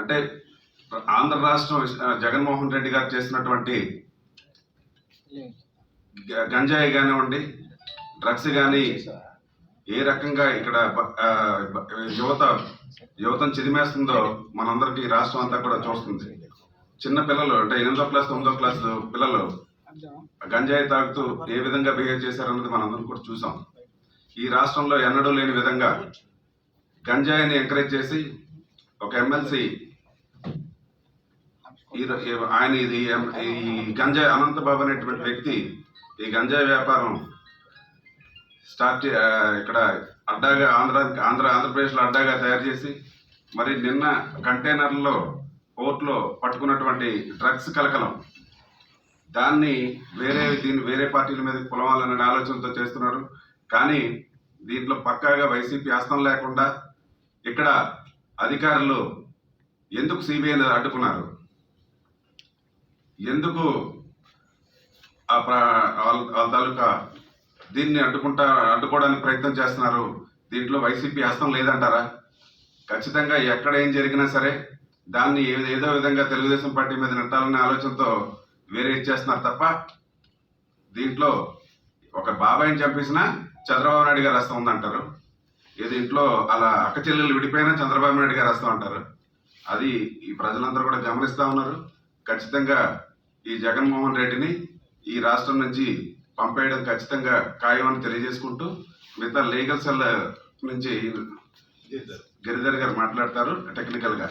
అంటే ఆంధ్ర రాష్ట్రం జగన్మోహన్ రెడ్డి గారు చేసినటువంటి గంజాయి కానివ్వండి డ్రగ్స్ కానీ ఏ రకంగా ఇక్కడ యువత యువతను చిదిమేస్తుందో మనందరికీ రాష్ట్రం అంతా కూడా చూస్తుంది. చిన్న పిల్లలు అంటే ఎనిమిదో క్లాస్ తొమ్మిదో క్లాస్ పిల్లలు గంజాయి తాగుతూ ఏ విధంగా బిహేవ్ చేశారన్నది మనందరం కూడా చూసాం. ఈ రాష్ట్రంలో ఎన్నడూ లేని విధంగా గంజాయిని ఎంకరేజ్ చేసి ఒక ఎమ్మెల్సీ ఆయన ఇది ఈ గంజాయి అనంతబాబు అనేటువంటి వ్యక్తి ఈ గంజాయి వ్యాపారం స్టార్ట్ ఇక్కడ అడ్డాగా ఆంధ్ర ఆంధ్ర ఆంధ్రప్రదేశ్లో అడ్డాగా తయారు చేసి మరి నిన్న కంటైనర్లో పోర్ట్లో పట్టుకున్నటువంటి డ్రగ్స్ కలకలం. దాన్ని వేరే దీన్ని వేరే పార్టీల మీద పొలవాలనే ఆలోచనతో చేస్తున్నారు. కానీ దీంట్లో పక్కాగా వైసీపీ హస్తం లేకుండా ఇక్కడ అధికారులు ఎందుకు సిబిఐని అడ్డుకున్నారు? ఎందుకు ఆ వాళ్ళ తాలూకా దీన్ని అడ్డుకుంటా అడ్డుకోవడానికి ప్రయత్నం చేస్తున్నారు? దీంట్లో వైసీపీ హస్తం లేదంటారా? ఖచ్చితంగా ఎక్కడ ఏం జరిగినా సరే దాన్ని ఏదో విధంగా తెలుగుదేశం పార్టీ మీద నెట్టాలనే ఆలోచనతో వేరే ఇచ్చేస్తున్నారు తప్ప దీంట్లో ఒక బాబాయిని చంపేసినా చంద్రబాబు నాయుడు గారు హస్తం ఉందంటారు. ఏది ఇంట్లో అలా అక్క చెల్లెలు విడిపోయినా చంద్రబాబు నాయుడు గారు హస్తం అంటారు. అది ఈ ప్రజలందరూ కూడా గమనిస్తూ ఉన్నారు. ఖచ్చితంగా ఈ జగన్మోహన్ రెడ్డిని ఈ రాష్ట్రం నుంచి పంపేయడం ఖచ్చితంగా ఖాయం అని తెలియజేసుకుంటూ మిగతా లీగల్ సెల్ నుంచి గిరిధర్. గారు మాట్లాడతారు టెక్నికల్గా